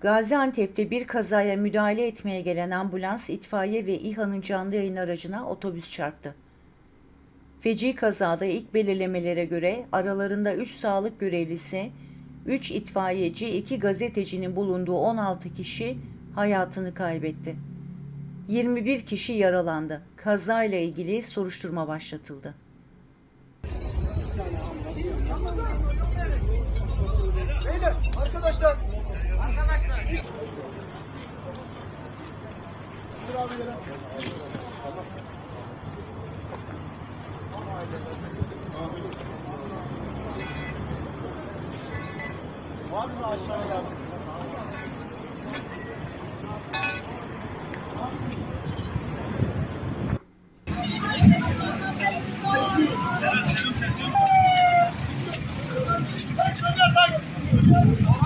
Gaziantep'te bir kazaya müdahale etmeye gelen ambulans, itfaiye ve İHA'nın canlı yayın aracına otobüs çarptı. Feci kazada ilk belirlemelere göre aralarında 3 sağlık görevlisi, 3 itfaiyeci, 2 gazetecinin bulunduğu 16 kişi hayatını kaybetti. 21 kişi yaralandı. Kazayla ilgili soruşturma başlatıldı. Beyler Var mı aşağıya? Thank you.